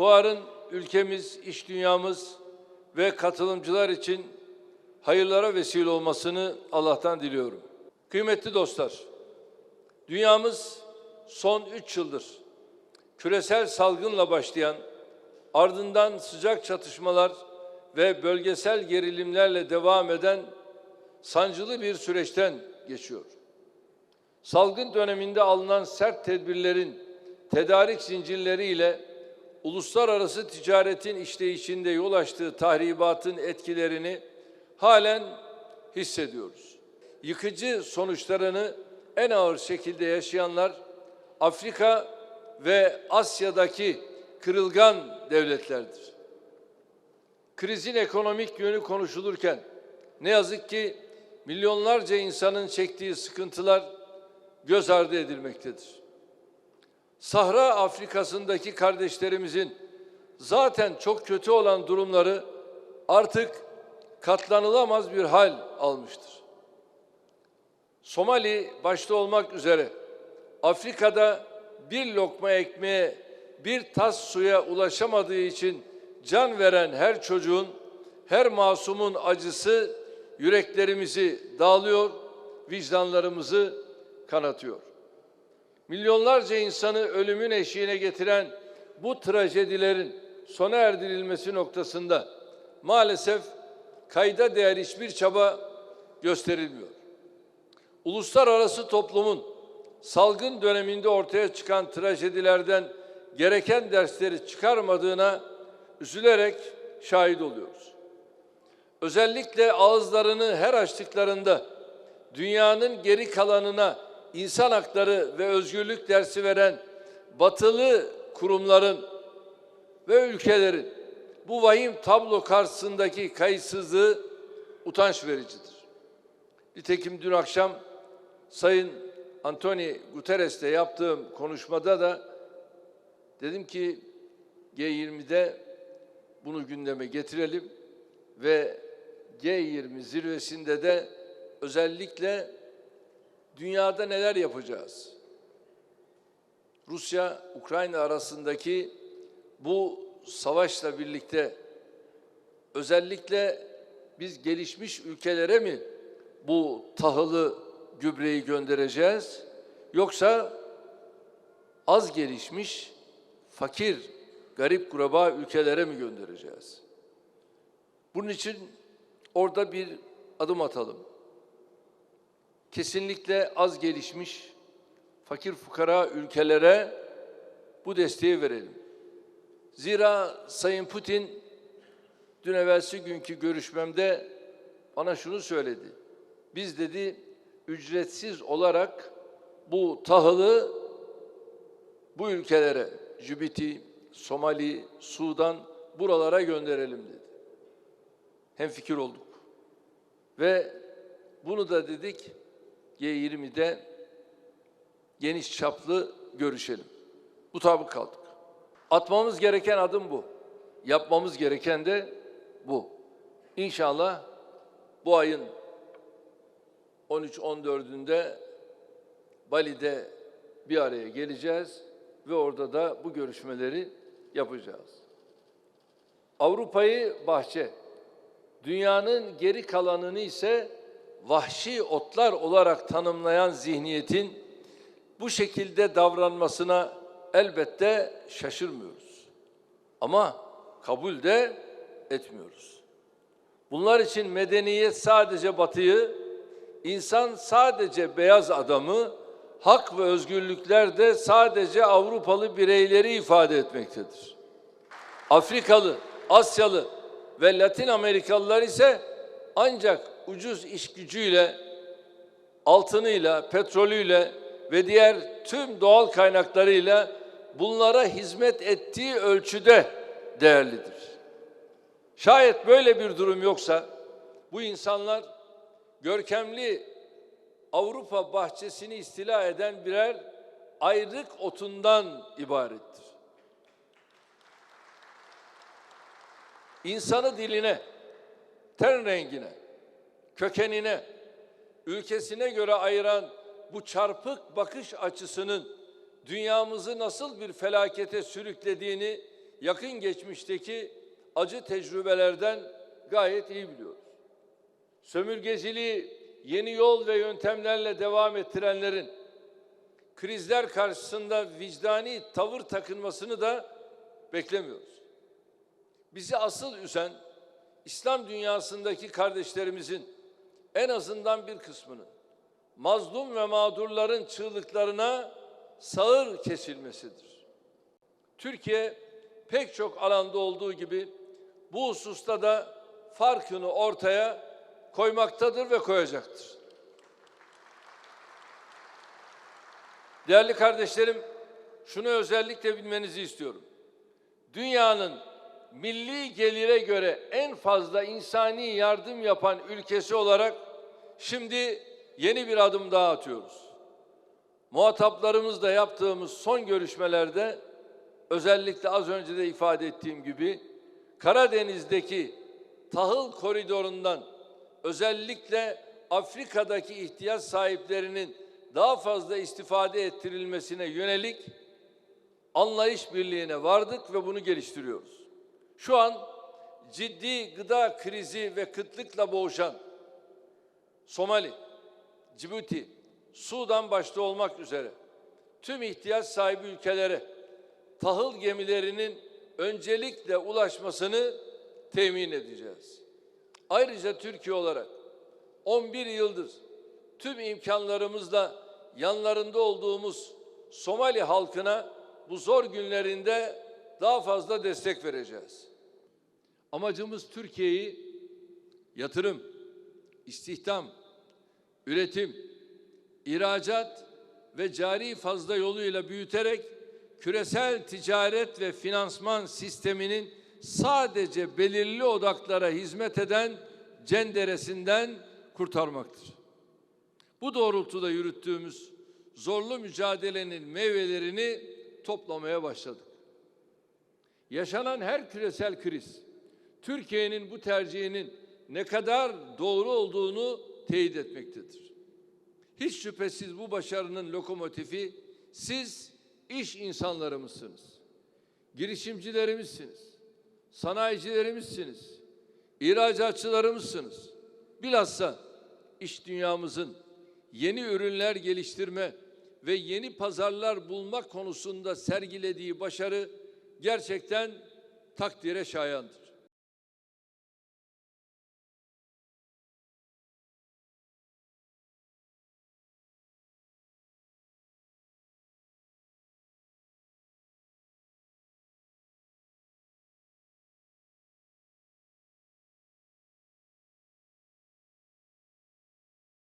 Fuarın ülkemiz, iş dünyamız ve katılımcılar için hayırlara vesile olmasını Allah'tan diliyorum. Kıymetli dostlar, dünyamız son üç yıldır küresel salgınla başlayan, ardından sıcak çatışmalar ve bölgesel gerilimlerle devam eden sancılı bir süreçten geçiyor. Salgın döneminde alınan sert tedbirlerin tedarik zincirleriyle uluslararası ticaretin işleyişinde yol açtığı tahribatın etkilerini halen hissediyoruz. Yıkıcı sonuçlarını en ağır şekilde yaşayanlar Afrika ve Asya'daki kırılgan devletlerdir. Krizin ekonomik yönü konuşulurken ne yazık ki milyonlarca insanın çektiği sıkıntılar göz ardı edilmektedir. Sahra Afrika'sındaki kardeşlerimizin zaten çok kötü olan durumları artık katlanılamaz bir hal almıştır. Somali başta olmak üzere Afrika'da bir lokma ekmeğe, bir tas suya ulaşamadığı için can veren her çocuğun, her masumun acısı yüreklerimizi dağlıyor, vicdanlarımızı kanatıyor. Milyonlarca insanı ölümün eşiğine getiren bu trajedilerin sona erdirilmesi noktasında maalesef kayda değer hiçbir çaba gösterilmiyor. Uluslararası toplumun salgın döneminde ortaya çıkan trajedilerden gereken dersleri çıkarmadığına üzülerek şahit oluyoruz. Özellikle ağızlarını her açtıklarında dünyanın geri kalanına insan hakları ve özgürlük dersi veren batılı kurumların ve ülkelerin bu vahim tablo karşısındaki kayıtsızlığı utanç vericidir. Nitekim dün akşam Sayın Anthony Guterres'te yaptığım konuşmada da dedim ki G20'de bunu gündeme getirelim ve G20 zirvesinde de özellikle dünyada neler yapacağız? Rusya Ukrayna arasındaki bu savaşla birlikte özellikle biz gelişmiş ülkelere mi bu tahılı gübreyi göndereceğiz yoksa az gelişmiş fakir garip kuraba ülkelere mi göndereceğiz? Bunun için orada bir adım atalım. Kesinlikle az gelişmiş fakir fukara ülkelere bu desteği verelim. Zira Sayın Putin dün evvelsi günkü görüşmemde bana şunu söyledi. Biz dedi ücretsiz olarak bu tahılı bu ülkelere Cübiti, Somali, Sudan buralara gönderelim dedi. Hem fikir olduk. Ve bunu da dedik G20'de geniş çaplı görüşelim. Mutabık kaldık. Atmamız gereken adım bu. Yapmamız gereken de bu. İnşallah bu ayın 13-14'ünde Bali'de bir araya geleceğiz ve orada da bu görüşmeleri yapacağız. Avrupa'yı bahçe, dünyanın geri kalanını ise vahşi otlar olarak tanımlayan zihniyetin bu şekilde davranmasına elbette şaşırmıyoruz. Ama kabul de etmiyoruz. Bunlar için medeniyet sadece batıyı, insan sadece beyaz adamı, hak ve özgürlükler de sadece Avrupalı bireyleri ifade etmektedir. Afrikalı, Asyalı ve Latin Amerikalılar ise ancak ucuz iş gücüyle, altınıyla, petrolüyle ve diğer tüm doğal kaynaklarıyla bunlara hizmet ettiği ölçüde değerlidir. Şayet böyle bir durum yoksa bu insanlar görkemli Avrupa bahçesini istila eden birer ayrık otundan ibarettir. İnsanı diline, ten rengine, kökenine, ülkesine göre ayıran bu çarpık bakış açısının dünyamızı nasıl bir felakete sürüklediğini yakın geçmişteki acı tecrübelerden gayet iyi biliyoruz. Sömürgeciliği yeni yol ve yöntemlerle devam ettirenlerin krizler karşısında vicdani tavır takınmasını da beklemiyoruz. Bizi asıl üzen İslam dünyasındaki kardeşlerimizin en azından bir kısmının mazlum ve mağdurların çığlıklarına sağır kesilmesidir. Türkiye pek çok alanda olduğu gibi bu hususta da farkını ortaya koymaktadır ve koyacaktır. Değerli kardeşlerim, şunu özellikle bilmenizi istiyorum. Dünyanın milli gelire göre en fazla insani yardım yapan ülkesi olarak şimdi yeni bir adım daha atıyoruz. Muhataplarımızla yaptığımız son görüşmelerde özellikle az önce de ifade ettiğim gibi Karadeniz'deki tahıl koridorundan özellikle Afrika'daki ihtiyaç sahiplerinin daha fazla istifade ettirilmesine yönelik anlayış birliğine vardık ve bunu geliştiriyoruz. Şu an ciddi gıda krizi ve kıtlıkla boğuşan Somali, Cibuti, Sudan başta olmak üzere tüm ihtiyaç sahibi ülkelere tahıl gemilerinin öncelikle ulaşmasını temin edeceğiz. Ayrıca Türkiye olarak 11 yıldır tüm imkanlarımızla yanlarında olduğumuz Somali halkına bu zor günlerinde daha fazla destek vereceğiz. Amacımız Türkiye'yi yatırım, istihdam, üretim, ihracat ve cari fazla yoluyla büyüterek küresel ticaret ve finansman sisteminin sadece belirli odaklara hizmet eden cenderesinden kurtarmaktır. Bu doğrultuda yürüttüğümüz zorlu mücadelenin meyvelerini toplamaya başladık. Yaşanan her küresel kriz, Türkiye'nin bu tercihinin ne kadar doğru olduğunu teyit etmektedir. Hiç şüphesiz bu başarının lokomotifi siz iş insanlarımızsınız. Girişimcilerimizsiniz. Sanayicilerimizsiniz. İhracatçılarımızsınız. Bilhassa iş dünyamızın yeni ürünler geliştirme ve yeni pazarlar bulma konusunda sergilediği başarı gerçekten takdire şayandır.